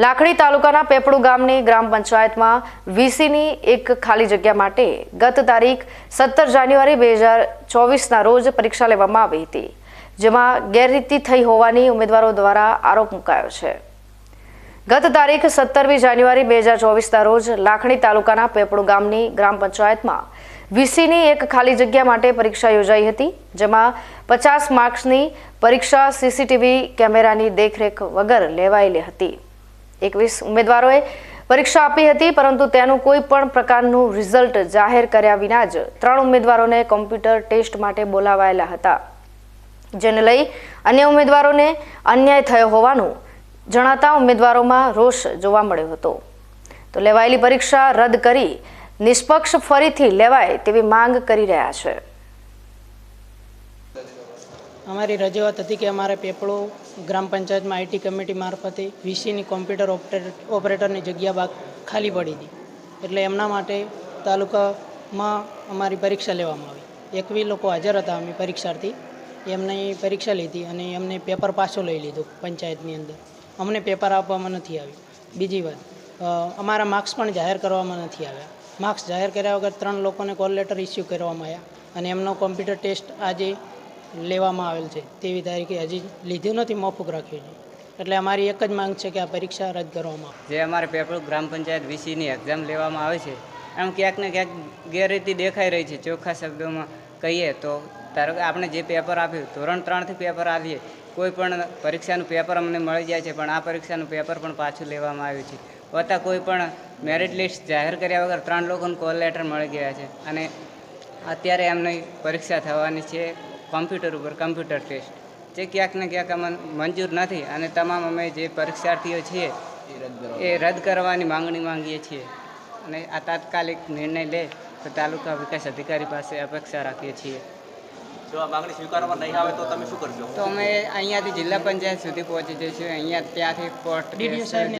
લાખણી તાલુકાના પેપડુ ગામની ગ્રામ પંચાયતમાં વીસીની એક ખાલી જગ્યા માટે ગત તારીખ સત્તર જાન્યુઆરી બે હજાર ચોવીસના રોજ પરીક્ષા લેવામાં આવી હતી, જેમાં ગેરરીતિ થઈ હોવાની ઉમેદવારો દ્વારા આરોપ મુકાયો છે. ગત તારીખ સત્તરમી જાન્યુઆરી બે હજાર ચોવીસના રોજ લાખણી તાલુકાના પેપડુ ગામની ગ્રામ પંચાયતમાં વીસીની એક ખાલી જગ્યા માટે પરીક્ષા યોજાઈ હતી, જેમાં પચાસ માર્ક્સની પરીક્ષા સીસીટીવી કેમેરાની દેખરેખ વગર લેવાયેલી હતી. એકવીસ ઉમેદવારોએ પરીક્ષા આપી હતી, પરંતુ તેનું કોઈ પણ પ્રકારનું રિઝલ્ટ જાહેર કર્યા વિના જ ત્રણ ઉમેદવારોને કોમ્પ્યુટર ટેસ્ટ માટે બોલાવાયેલા હતા. જેને લઈ અન્ય ઉમેદવારોને અન્યાય થયો હોવાનું જણાતા ઉમેદવારોમાં રોષ જોવા મળ્યો હતો. તો લેવાયેલી પરીક્ષા રદ કરી નિષ્પક્ષ ફરીથી લેવાય તેવી માંગ કરી રહ્યા છે. અમારી રજૂઆત હતી કે અમારે પેપળો ગ્રામ પંચાયતમાં આઈટી કમિટી મારફતે વીસીની કોમ્પ્યુટર ઓપરેટર ઓપરેટરની જગ્યા બાદ ખાલી પડી હતી. એટલે એમના માટે તાલુકામાં અમારી પરીક્ષા લેવામાં આવી. એકવી લોકો હાજર હતા અમે પરીક્ષાર્થી. એમને પરીક્ષા લીધી અને એમને પેપર પાછો લઈ લીધું પંચાયતની અંદર. અમને પેપર આપવામાં નથી આવ્યું. બીજી વાત અમારા માર્ક્સ પણ જાહેર કરવામાં નથી આવ્યા. માર્ક્સ જાહેર કર્યા વગર ત્રણ લોકોને કોલ લેટર ઇસ્યુ કરવામાં આવ્યા અને એમનો કોમ્પ્યુટર ટેસ્ટ આજે લેવામાં આવેલ છે તેવી તારીખે હજી લીધું નથી, મોફુક રાખ્યું છે. એટલે અમારી એક જ માંગ છે કે આ પરીક્ષા રદ કરવામાં જે અમારે પેપર ગ્રામ પંચાયત વીસીની એક્ઝામ લેવામાં આવે છે આમ ક્યાંક ને ક્યાંક ગેરરીતિ દેખાઈ રહી છે. ચોખ્ખા શબ્દોમાં કહીએ તો ધારો કે આપણે જે પેપર આપ્યું, ધોરણ ત્રણથી પેપર આવીએ, કોઈ પણ પરીક્ષાનું પેપર અમને મળી જાય છે, પણ આ પરીક્ષાનું પેપર પણ પાછું લેવામાં આવ્યું છે. વત્તા કોઈ પણ મેરિટ લિસ્ટ જાહેર કર્યા વગર ત્રણ લોકોને કોલ લેટર મળી ગયા છે. અને અત્યારે એમની પરીક્ષા થવાની છે. કોમ્પ્યુટર ઉપર કમ્પ્યુટર ટેસ્ટ. જે ક્યાંક ને ક્યાંક અમને મંજૂર નથી અને તમામ અમે જે પરીક્ષાર્થીઓ છીએ એ રદ કરવાની માંગણી માંગીએ છીએ. અને આ તાત્કાલિક નિર્ણય લે તો તાલુકા વિકાસ અધિકારી પાસે અપેક્ષા રાખીએ છીએ. જો આ માંગણી સ્વીકારવામાં નહીં આવે તો તમે શું કરશો તો અમે અહીંયાથી જિલ્લા પંચાયત સુધી પહોંચી જઈશું. અહીંયા ત્યાંથી કોર્ટ